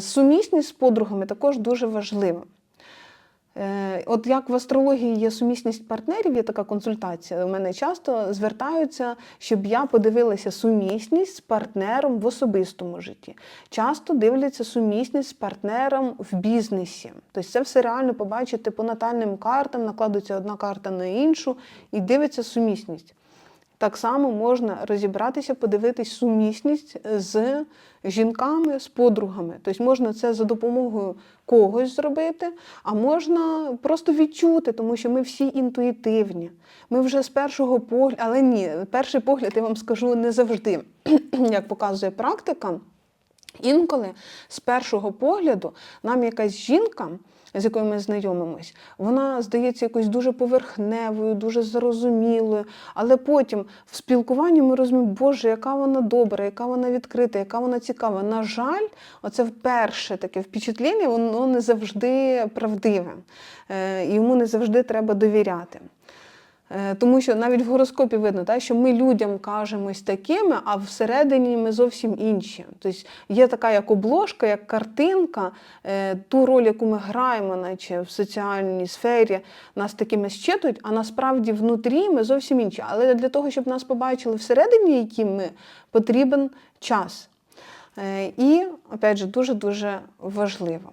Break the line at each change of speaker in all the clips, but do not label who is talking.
Сумісність з подругами також дуже важлива. Е, От як в астрології є сумісність партнерів, є така консультація. У мене часто звертаються, щоб я подивилася сумісність з партнером в особистому житті. Часто дивляться сумісність з партнером в бізнесі. Тобто це все реально побачити по натальним картам, накладується одна карта на іншу і дивиться сумісність. Так само можна розібратися, подивитись сумісність з жінками, з подругами. Тобто можна це за допомогою когось зробити, а можна просто відчути, тому що ми всі інтуїтивні. Ми вже з першого погляду, але ні, перший погляд я вам скажу не завжди, як показує практика. Інколи з першого погляду нам якась жінка, з якою ми знайомимось, вона здається якось дуже поверхневою, дуже зрозумілою. Але потім в спілкуванні ми розуміємо, Боже, яка вона добра, яка вона відкрита, яка вона цікава. На жаль, оце вперше таке впечатлення, воно не завжди правдиве. Е, Йому не завжди треба довіряти. Е, Тому що навіть в гороскопі видно, так, що ми людям кажемось такими, а всередині ми зовсім інші. Тобто є така як обложка, як картинка, е, ту роль, яку ми граємо, наче в соціальній сфері, нас такими щитують, а насправді внутрі ми зовсім інші. Але для того, щоб нас побачили всередині, які ми, потрібен час. Е, І, опять же, дуже-дуже важливо,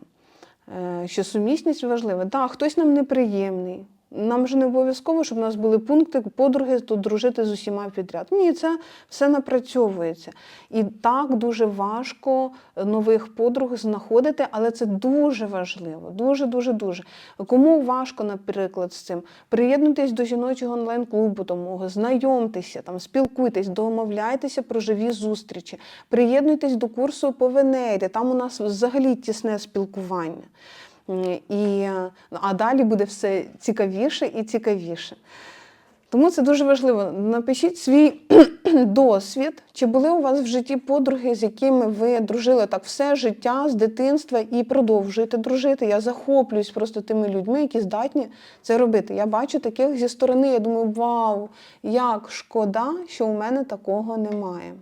що сумісність важлива. Так, хтось нам неприємний. Нам же не обов'язково, щоб у нас були пункти подруги, тут дружити з усіма підряд. Ні, це все напрацьовується. І так дуже важко нових подруг знаходити, але це дуже важливо. Дуже, дуже, дуже. Кому важко, наприклад, з цим, приєднуйтесь до жіночого онлайн-клубу, мого, знайомтеся, там, спілкуйтесь, домовляйтеся про живі зустрічі, приєднуйтесь до курсу по Венері, там у нас взагалі тісне спілкування. І, а далі буде все цікавіше і цікавіше. Тому це дуже важливо. Напишіть свій досвід, чи були у вас в житті подруги, з якими ви дружили так все життя з дитинства і продовжуєте дружити. Я захоплююсь просто тими людьми, які здатні це робити. Я бачу таких зі сторони. Я думаю, вау, як шкода, що у мене такого немає.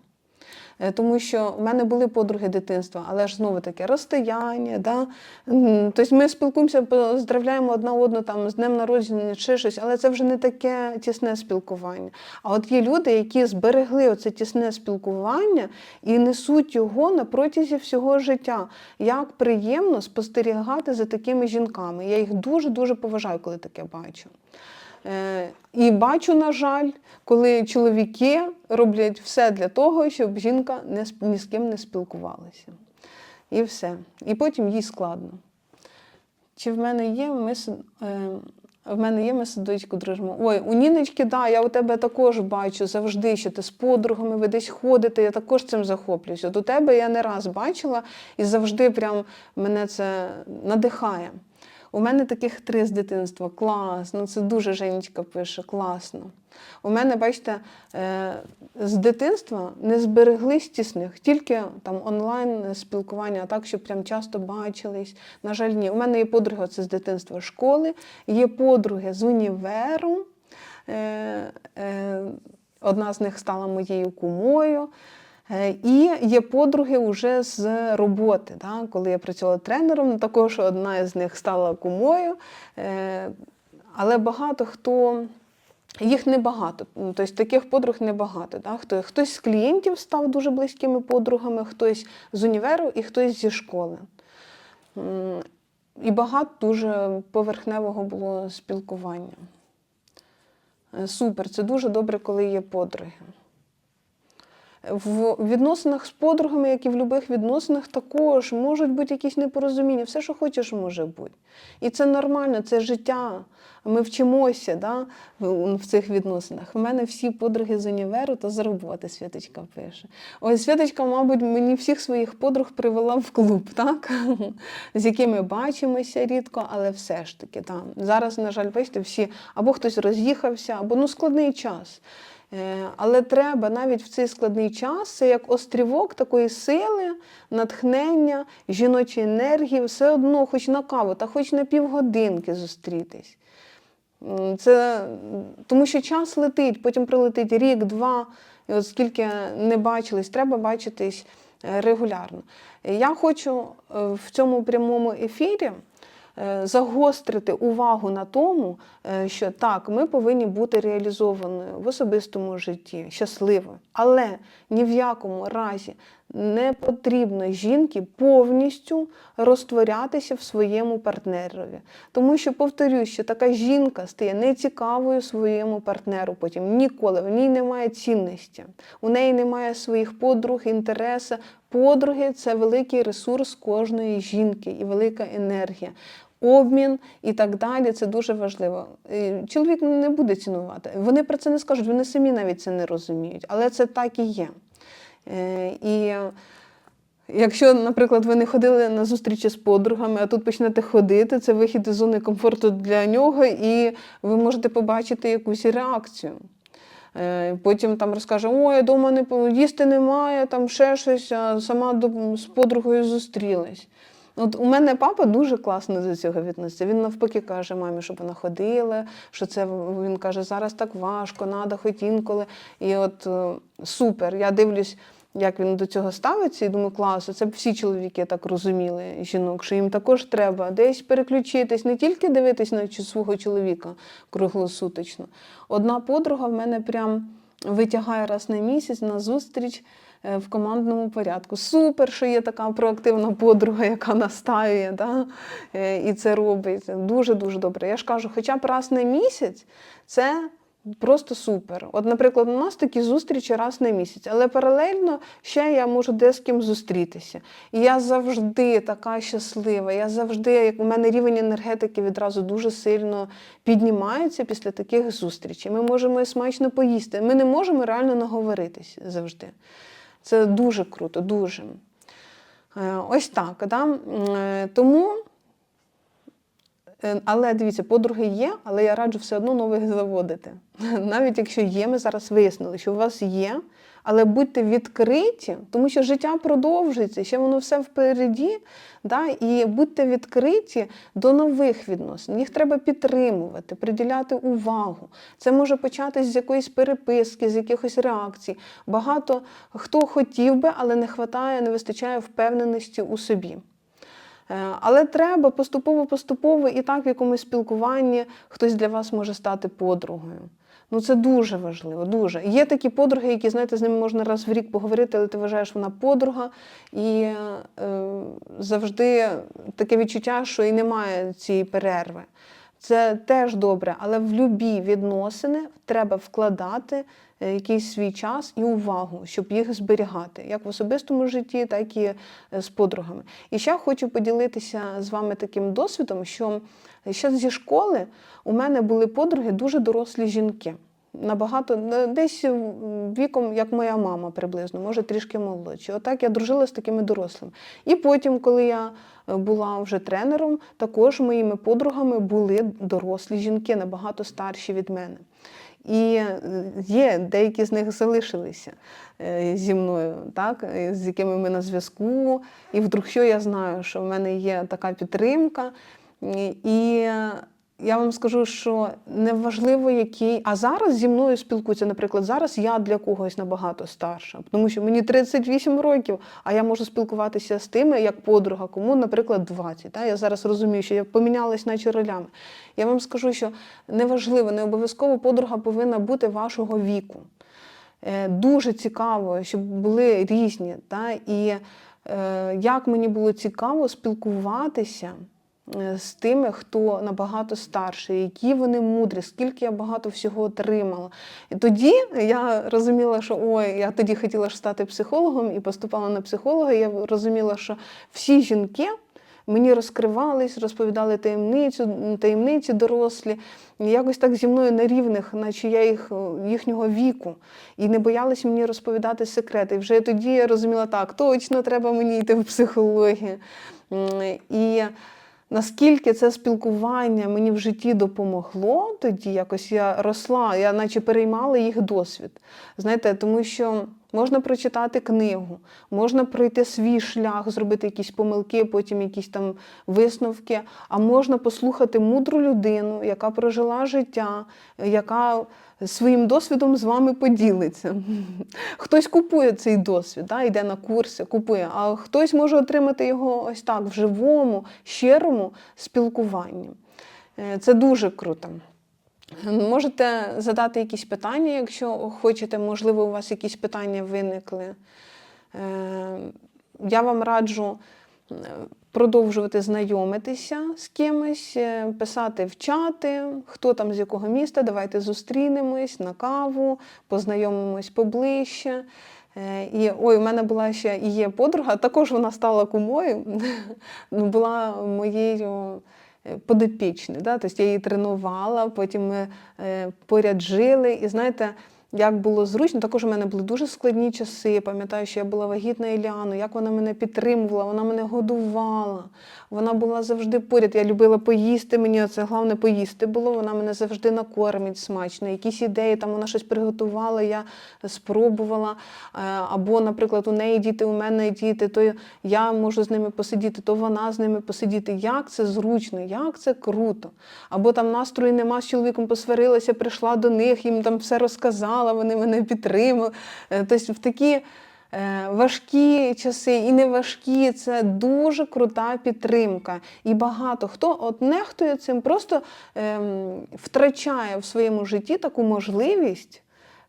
Е, Тому що в мене були подруги дитинства, але ж знову таке розстояння. Да? Тобто ми спілкуємося, поздравляємо одна одну там, з днем народження чи щось, але це вже не таке тісне спілкування. А от є люди, які зберегли оце тісне спілкування і несуть його на протязі всього життя. Як приємно спостерігати за такими жінками. Я їх дуже-дуже поважаю, коли таке бачу. Е, І бачу, на жаль, коли чоловіки роблять все для того, щоб жінка ні з ким не спілкувалася. І все. І потім їй складно. Чи в мене є, ми, с- е, в мене є ми садочку дружимо. Ой, у Ніночки, да, я у тебе також бачу завжди, що ти з подругами ви десь ходите, я також цим захоплююся. У тебе я не раз бачила і завжди прям мене це надихає. У мене таких три з дитинства. Класно, це дуже Женечка пише, класно. У мене, бачите, е, з дитинства не збереглись тісних, тільки там онлайн спілкування, а так, щоб прям часто бачились. На жаль, ні. У мене є подруги це з дитинства школи, є подруги з універу. Е, е, Одна з них стала моєю кумою. Е, І є подруги вже з роботи. Да? Коли я працювала тренером, також одна з них стала кумою. Е, Але багато хто. Їх небагато, Ну, тобто таких подруг небагато. Да? Хто, хтось з клієнтів став дуже близькими подругами, хтось з універу і хтось зі школи. І багато дуже поверхневого було спілкування. Е, Супер, це дуже добре, коли є подруги. В відносинах з подругами, як і в будь-яких відносинах, також можуть бути якісь непорозуміння. Все, що хочеш, може бути. І це нормально, це життя. Ми вчимося да, в цих відносинах. У мене всі подруги з універу та з роботи Святочка пише. Ось Святочка, мабуть, мені всіх своїх подруг привела в клуб, так? з якими бачимося рідко, але все ж таки. там. Зараз, на жаль, бачите, всі або хтось роз'їхався, або ну, складний час. Е, Але треба навіть в цей складний час це як острівок такої сили, натхнення, жіночої енергії, все одно, хоч на каву, та хоч на півгодинки зустрітись. Це тому що час летить, потім прилетить рік, два, і от скільки не бачились, треба бачитись е, регулярно. Я хочу е, в цьому прямому ефірі загострити увагу на тому, е, що так, ми повинні бути реалізованою в особистому житті, щасливою, але ні в якому разі не потрібно жінки повністю розтворятися в своєму партнерові. Тому що, повторюю, що така жінка стає нецікавою своєму партнеру потім ніколи. В ній немає цінності, у неї немає своїх подруг, інтересу. Подруги це великий ресурс кожної жінки і велика енергія. Обмін і так далі, це дуже важливо. Чоловік не буде цінувати. Вони про це не скажуть, вони самі навіть це не розуміють, але це так і є. Е, І якщо, наприклад, ви не ходили на зустрічі з подругами, а тут почнете ходити, це вихід із зони комфорту для нього, і ви можете побачити якусь реакцію. Е, Потім там розкаже, ой, вдома не їсти немає, там ще щось, а сама з подругою зустрілась. От у мене папа дуже класно до цього відноситься. Він навпаки каже мамі, щоб вона ходила, що це він каже, зараз так важко, треба хоч інколи. І от е, супер. Я дивлюсь, як він до цього ставиться, і думаю, клас, це б всі чоловіки так розуміли, жінок, що їм також треба десь переключитись, не тільки дивитись на свого чоловіка круглосуточно. Одна подруга в мене прям витягає раз на місяць на зустріч е, в командному порядку. Супер, що є така проактивна подруга, яка настаює, да? е, і це робить. Дуже дуже добре. Я ж кажу, хоча б раз на місяць це. Просто супер. От, наприклад, у нас такі зустрічі раз на місяць, але паралельно ще я можу де з ким зустрітися. І я завжди така щаслива. Я завжди, як у мене рівень енергетики відразу дуже сильно піднімається після таких зустрічей. Ми можемо смачно поїсти. Ми не можемо реально наговоритись завжди. Це дуже круто, дуже. Е, Ось так. Да? Е, Тому. Е, Але дивіться, подруги є, але я раджу все одно нових заводити. Навіть якщо є, ми зараз вияснили, що у вас є, але будьте відкриті, тому що життя продовжується, ще воно все впереді. Да? І будьте відкриті до нових відносин. Їх треба підтримувати, приділяти увагу. Це може початись з якоїсь переписки, з якихось реакцій. Багато хто хотів би, але не вистачає, не вистачає впевненості у собі. Е, Але треба поступово-поступово і так в якомусь спілкуванні хтось для вас може стати подругою. Ну це дуже важливо, дуже. Є такі подруги, які, знаєте, з ними можна раз в рік поговорити, але ти вважаєш, вона подруга, і е, завжди таке відчуття, що і немає цієї перерви. Це теж добре, але в любі відносини треба вкладати е, якийсь свій час і увагу, щоб їх зберігати, як в особистому житті, так і е, з подругами. І ще хочу поділитися з вами таким досвідом, що ще зі школи у мене були подруги дуже дорослі жінки. Набагато десь віком, як моя мама приблизно, може трішки молодші. Отак я дружила з такими дорослими. І потім, коли я е, була вже тренером, також моїми подругами були дорослі жінки, набагато старші від мене. І е, є деякі з них залишилися е, зі мною, так, з якими ми на зв'язку. І вдруг що я знаю, що в мене є така підтримка. І я вам скажу, що неважливо, який. А зараз зі мною спілкуються. Наприклад, зараз я для когось набагато старша, тому що мені 38 років, а я можу спілкуватися з тими, як подруга, кому, наприклад, 20. Та? Я зараз розумію, що я помінялась наче ролями. Я вам скажу, що неважливо, не обов'язково подруга повинна бути вашого віку. Е, Дуже цікаво, щоб були різні. Та? І е, як мені було цікаво спілкуватися з тими, хто набагато старший, які вони мудрі, скільки я багато всього отримала. І тоді я розуміла, що ой, я тоді хотіла ж стати психологом і поступала на психолога. Я розуміла, що всі жінки. Мені розкривались, розповідали таємницю, таємниці дорослі, якось так зі мною на рівних, наче я їх їхнього віку, і не боялись мені розповідати секрети. І вже тоді я розуміла, так, точно треба мені йти в психологію. І наскільки це спілкування мені в житті допомогло, тоді якось я росла, я наче переймала їх досвід. Знаєте, тому що можна прочитати книгу, можна пройти свій шлях, зробити якісь помилки, потім якісь там висновки, а можна послухати мудру людину, яка прожила життя, яка своїм досвідом з вами поділиться. Хтось купує цей досвід, да, йде на курси, купує, а хтось може отримати його ось так в живому, щирому спілкуванні. Е, Це дуже круто. Можете задати якісь питання, якщо хочете, можливо, у вас якісь питання виникли. Е, Я вам раджу е, продовжувати знайомитися з кимось, е, писати в чати, хто там з якого міста, давайте зустрінемось на каву, познайомимось поближче. Е, І ой, у мене була ще і є подруга, також вона стала кумою, ну, була моєю е, подопічною. Да? Тобто я її тренувала, потім ми поряд жили. І знаєте, як було зручно, також у мене були дуже складні часи. Я пам'ятаю, що я була вагітна Іляну, як вона мене підтримувала, вона мене годувала. Вона була завжди поряд. Я любила поїсти. Мені це головне поїсти було. Вона мене завжди накормить смачно. Якісь ідеї там вона щось приготувала, я спробувала. Е, Або, наприклад, у неї діти, у мене діти, то я можу з ними посидіти, то вона з ними посидіти. Як це зручно, як це круто. Або там настрою нема з чоловіком посварилася, прийшла до них, їм там все розказала, вони мене підтримали. Е, Тобто в такі. е, Важкі часи і не важкі, це дуже крута підтримка. І багато хто от нехтує цим, просто ем, втрачає в своєму житті таку можливість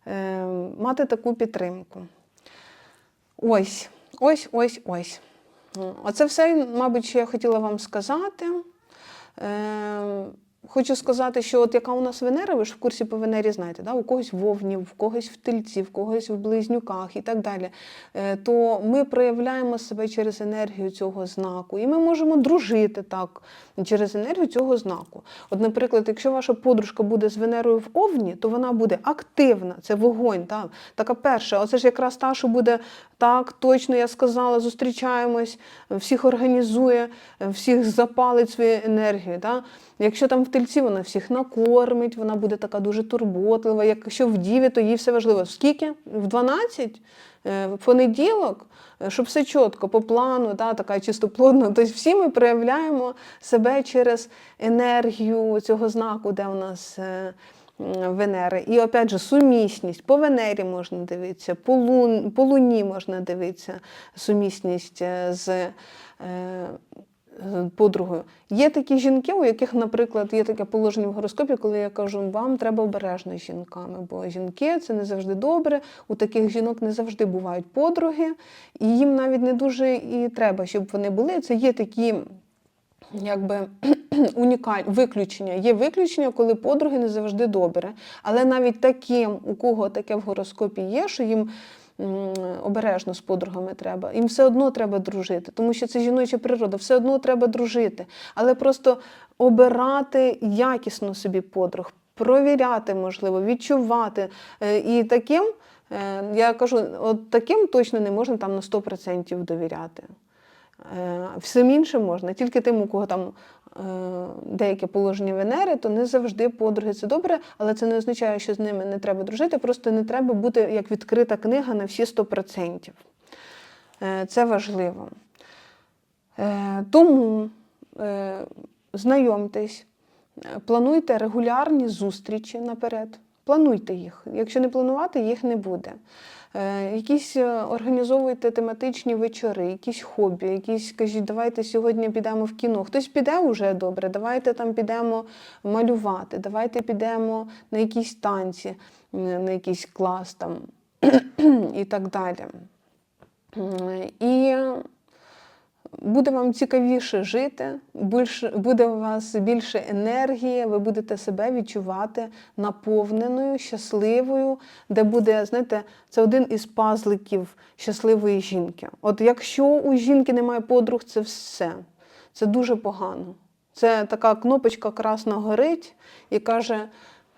ем, мати таку підтримку. Ось, ось, ось, ось. Оце все, мабуть, що я хотіла вам сказати. Хочу сказати, що от яка у нас Венера, ви ж в курсі по Венері знаєте, да? у когось в Овні, в когось в Тельці, в когось в Близнюках і так далі. Е, То ми проявляємо себе через енергію цього знаку. І ми можемо дружити так через енергію цього знаку. От, наприклад, якщо ваша подружка буде з Венерою в Овні, то вона буде активна, це вогонь. Так? Така перша, оце ж якраз та, що буде так, точно я сказала, зустрічаємось, всіх організує, всіх запалить своєю енергією. Так? Якщо там в тельці вона всіх накормить, вона буде така дуже турботлива. Якщо в діві, то їй все важливо. Скільки? В 12? Е, В понеділок, Е, щоб все чітко, по плану, та, така чистоплотна. Тобто всі ми проявляємо себе через енергію цього знаку, де у нас. Венери. І опять же, сумісність. По Венері можна дивитися, по, лун, по Луні можна дивитися сумісність е, з е, подругою. Є такі жінки, у яких, наприклад, є таке положення в гороскопі, коли я кажу, вам треба обережно з жінками, бо жінки це не завжди добре. У таких жінок не завжди бувають подруги, і їм навіть не дуже і треба, щоб вони були. Це є такі. Якби унікальні виключення. Є виключення, коли подруги не завжди добре. Але навіть таким, у кого таке в гороскопі є, що їм обережно з подругами треба. Їм все одно треба дружити, тому що це жіноча природа, все одно треба дружити. Але просто обирати якісно собі подруг, провіряти, можливо, відчувати. Е, І таким, е, я кажу, от таким точно не можна там на 100% довіряти. Е, Всім іншим можна, тільки тим, у кого там е, деяке положення Венери, то не завжди подруги це добре, але це не означає, що з ними не треба дружити, просто не треба бути як відкрита книга на всі 100%. Е, Це важливо. Тому знайомтесь, плануйте регулярні зустрічі наперед. Плануйте їх. Якщо не планувати, їх не буде. Е, Якісь е, організовуйте тематичні вечори, якісь хобі, якісь кажіть, давайте сьогодні підемо в кіно. Хтось піде вже добре, давайте там підемо малювати, давайте підемо на якісь танці, на якийсь клас там і так далі. І буде вам цікавіше жити, буде у вас більше енергії, ви будете себе відчувати наповненою, щасливою, де буде, знаєте, це один із пазликів щасливої жінки. От якщо у жінки немає подруг, це все. Це дуже погано. Це така кнопочка красна горить і каже,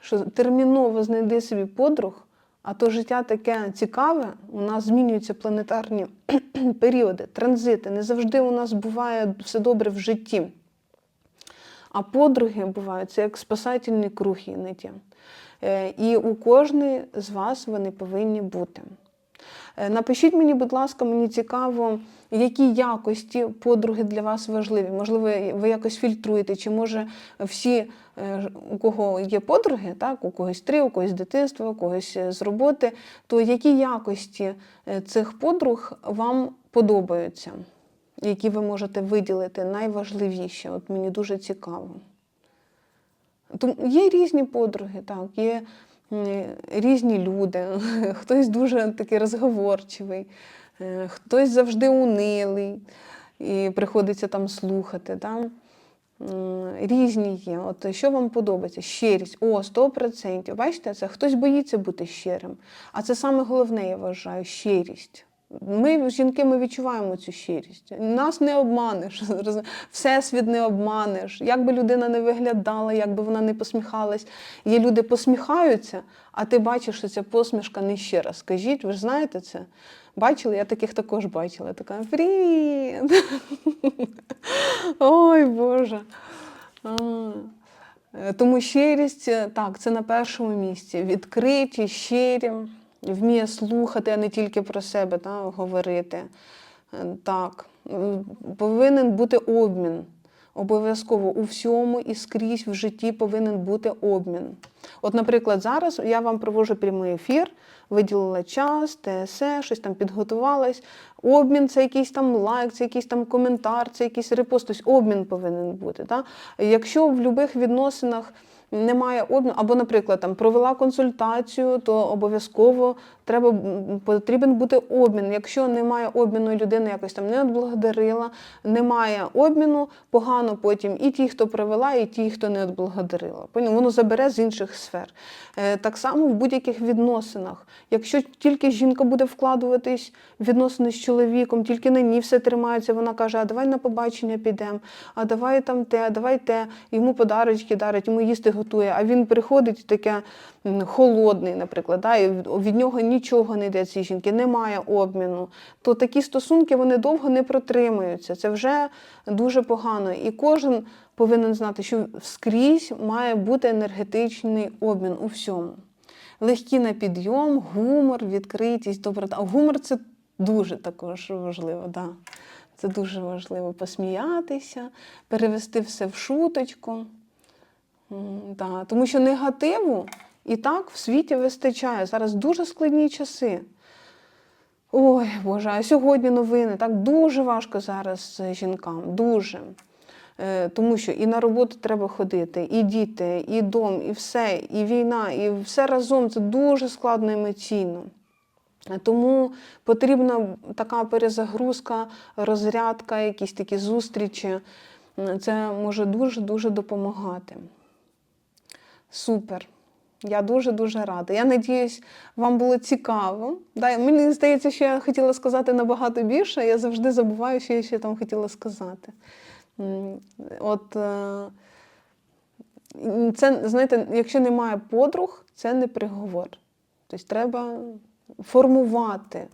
що терміново знайди собі подруг, а то життя таке цікаве, у нас змінюються планетарні періоди, транзити. Не завжди у нас буває все добре в житті. А подруги бувають це як спасательний круг іноді. Е, І у кожної з вас вони повинні бути. Е, Напишіть мені, будь ласка, мені цікаво, які якості подруги для вас важливі. Можливо, ви якось фільтруєте, чи може всі, е, у кого є подруги, так, у когось три, у когось з дитинства, у когось е, з роботи, то які якості е, цих подруг вам подобаються, які ви можете виділити найважливіші? От мені дуже цікаво. Є різні подруги, так, є різні люди. Хтось дуже такий розговорчивий, хтось завжди унилий і приходиться там слухати. Да? Різні є. От що вам подобається? Щирість. О, 100%. Бачите, це хтось боїться бути щирим. А це саме головне, я вважаю, щирість. Ми, жінки, ми відчуваємо цю щирість. Нас не обманеш, всесвіт не обманеш. Як би людина не виглядала, як би вона не посміхалась. Є люди посміхаються, а ти бачиш, що ця посмішка не щира. Скажіть, ви ж знаєте це? Бачили? Я таких також бачила. Така привіт! Ой Боже. Тому щирість, так, це на першому місці. Відкриті, щирі, вміє слухати, а не тільки про себе та, говорити. Е, Так, повинен бути обмін. Обов'язково у всьому і скрізь в житті повинен бути обмін. От, наприклад, зараз я вам проводжу прямий ефір, виділила час, ТСЕ, щось там підготувалась. Обмін це якийсь там лайк, це якийсь там коментар, це якийсь репост. Тобто обмін повинен бути. Так? Якщо в будь-яких відносинах немає обміну, або, наприклад, там провела консультацію, то обов'язково треба потрібен бути обмін. Якщо немає обміну, людина якось там не відблагодарила, немає обміну, погано потім і ті, хто провела, і ті, хто не відблагодарила. Воно забере з інших сфер. Е, Так само в будь-яких відносинах. Якщо тільки жінка буде вкладуватись в відносини з чоловіком, тільки на ній все тримається, вона каже, а давай на побачення підемо, а давай там те, а давай те, йому подарочки дарить, йому їсти готує, а він приходить таке холодний, наприклад, да, і від- нього нічого не йде цій жінки, немає обміну, то такі стосунки вони довго не протримуються. Це вже дуже погано. І кожен повинен знати, що скрізь має бути енергетичний обмін у всьому. Легкі на підйом, гумор, відкритість, доброта. А Гумор це дуже також важливо. Да. Це дуже важливо посміятися, перевести все в шуточку. Да. Тому що негативу і так в світі вистачає. Зараз дуже складні часи. Ой, Боже, а сьогодні новини. Так дуже важко зараз жінкам, дуже. Е, Тому що і на роботу треба ходити, і діти, і дом, і все, і війна, і все разом це дуже складно емоційно. Тому потрібна така перезагрузка, розрядка, якісь такі зустрічі. Це може дуже-дуже допомагати. Супер. Я дуже-дуже рада. Я надіюсь, вам було цікаво. Да, мені здається, що я хотіла сказати набагато більше. Я завжди забуваю, що я ще там хотіла сказати. От е, це, знаєте, якщо немає подруг, це не приговор. Тобто треба формувати,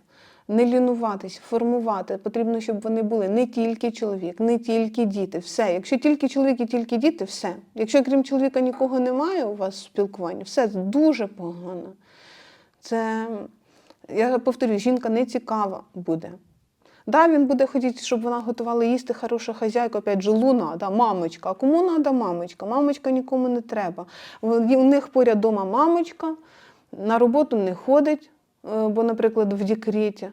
не лінуватись, формувати. Потрібно, щоб вони були не тільки чоловік, не тільки діти. Все. Якщо тільки чоловік і тільки діти, все. Якщо крім чоловіка нікого немає у вас в спілкуванні, все дуже погано. Це, я повторюю, жінка не цікава буде. Да, він буде хотіти, щоб вона готувала їсти хороша хазяйка, опять же, луна, да, мамочка. А кому треба мамочка? Мамочка нікому не треба. У них поряд вдома мамочка, на роботу не ходить, бо, наприклад, в декреті.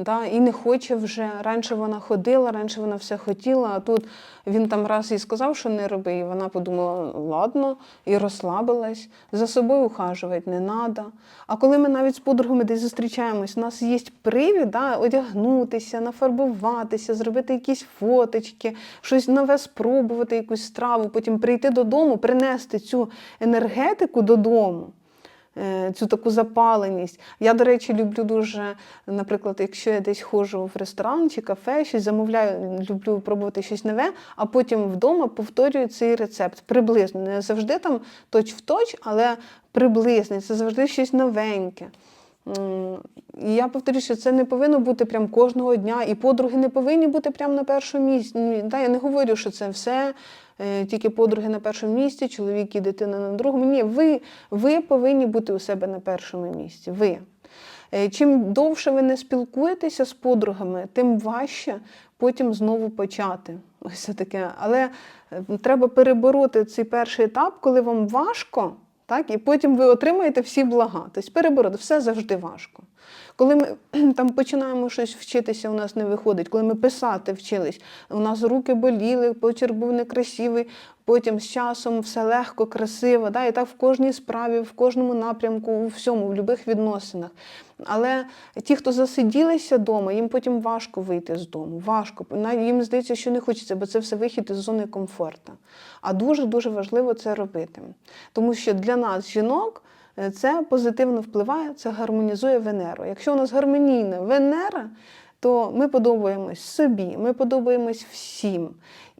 Да, і не хоче вже. Раніше вона ходила, раніше вона все хотіла, а тут він там раз їй сказав, що не роби, і вона подумала, ладно, і розслабилась. За собою ухажувати не треба. А коли ми навіть з подругами десь зустрічаємось, у нас є привід да, одягнутися, нафарбуватися, зробити якісь фоточки, щось нове спробувати, якусь страву, потім прийти додому, принести цю енергетику додому е, цю таку запаленість. Я, до речі, люблю дуже, наприклад, якщо я десь ходжу в ресторан чи кафе, щось замовляю, люблю пробувати щось нове, а потім вдома повторюю цей рецепт приблизно. Не завжди там точ в точ, але приблизно Це завжди щось новеньке. І я повторюю, що це не повинно бути прям кожного дня, і подруги не повинні бути прямо на першому місці. Да, я не говорю, що це все е, тільки подруги на першому місці, чоловік і дитина на другому. Ні, ви, ви повинні бути у себе на першому місці. Ви. Е, Чим довше ви не спілкуєтеся з подругами, тим важче потім знову почати. Ось таке. Але е, треба перебороти цей перший етап, коли вам важко, так, і потім ви отримаєте всі блага. Тобто перебороти все завжди важко. Коли ми там починаємо щось вчитися, у нас не виходить. Коли ми писати вчились, у нас руки боліли, почерк був некрасивий, потім з часом все легко, красиво. Да? І так в кожній справі, в кожному напрямку, у всьому, в будь-яких відносинах. Але ті, хто засиділися вдома, їм потім важко вийти з дому. Важко. Їм здається, що не хочеться, бо це все вихід із зони комфорту. А дуже-дуже важливо це робити. Тому що для нас, жінок, це позитивно впливає, це гармонізує Венеру. Якщо у нас гармонійна Венера, то ми подобаємось собі, ми подобаємось всім.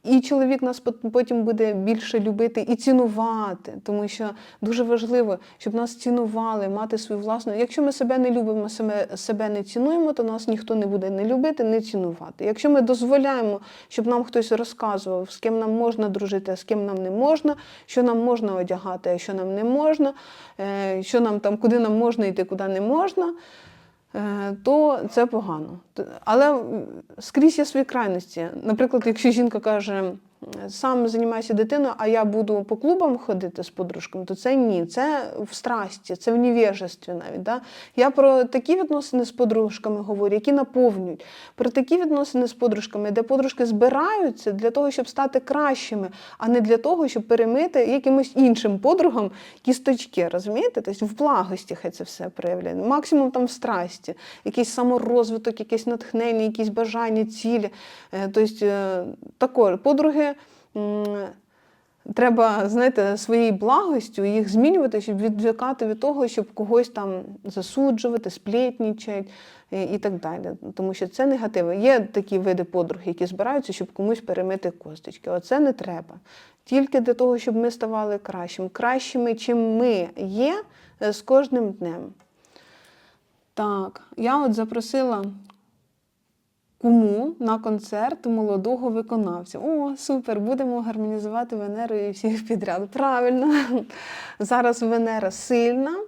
І чоловік нас потім буде більше любити і цінувати, тому що дуже важливо, щоб нас цінували, мати свою власну. Якщо ми себе не любимо, себе, не цінуємо, то нас ніхто не буде не любити, не цінувати. Якщо ми дозволяємо, щоб нам хтось розказував, з ким нам можна дружити, а з ким нам не можна, що нам можна одягати, а що нам не можна, е, що нам там, куди нам можна йти, куди не можна. Е, То це погано. Але скрізь є свої крайності. Наприклад, якщо жінка каже, сам займайся дитиною, а я буду по клубам ходити з подружками, то це ні, це в страсті, це в невежестві навіть. Да? Я про такі відносини з подружками говорю, які наповнюють. Про такі відносини з подружками, де подружки збираються для того, щоб стати кращими, а не для того, щоб перемити якимось іншим подругам кісточки. Розумієте? Тобто в благості хай це все проявляє. Максимум там в страсті, якийсь саморозвиток, якесь натхнення, якісь бажання, цілі. Е, Тобто, е, також подруги. Треба, знаєте, своєю благостю їх змінювати, щоб відвикати від того, щоб когось там засуджувати, сплетнічать і так далі. Тому що це негативи. Є такі види подруг, які збираються, щоб комусь перемити косточки. Оце не треба. Тільки для того, щоб ми ставали кращими. Кращими, чим ми є е, з кожним днем. Так, я от запросила куму на концерт молодого виконавця. О, супер! Будемо гармонізувати Венеру і всіх підряд. Правильно. Зараз Венера сильна.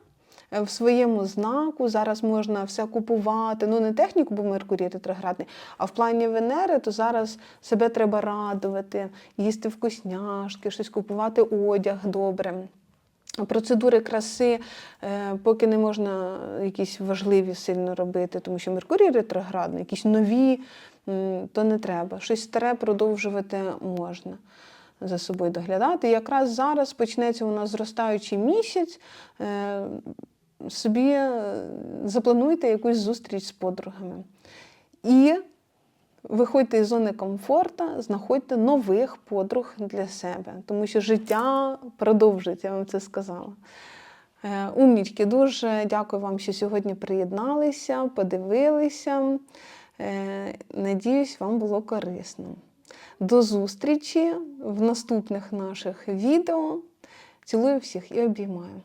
е, В своєму знаку зараз можна все купувати. Ну, не техніку, бо Меркурій ретроградний, а в плані Венери, то зараз себе треба радувати, їсти вкусняшки, щось купувати одяг добре. Процедури краси, е, поки не можна якісь важливі сильно робити, тому що Меркурій ретроградний, якісь нові, то не треба. Щось старе продовжувати можна за собою доглядати. Якраз зараз почнеться у нас зростаючий місяць. е, Собі е, заплануйте якусь зустріч з подругами. І Виходьте із зони комфорту, знаходьте нових подруг для себе, тому що життя продовжується, я вам це сказала. Е, Умнічки, дуже дякую вам, що сьогодні приєдналися, подивилися. Е, Надіюсь, вам було корисно. До зустрічі в наступних наших відео. Цілую всіх і обіймаю.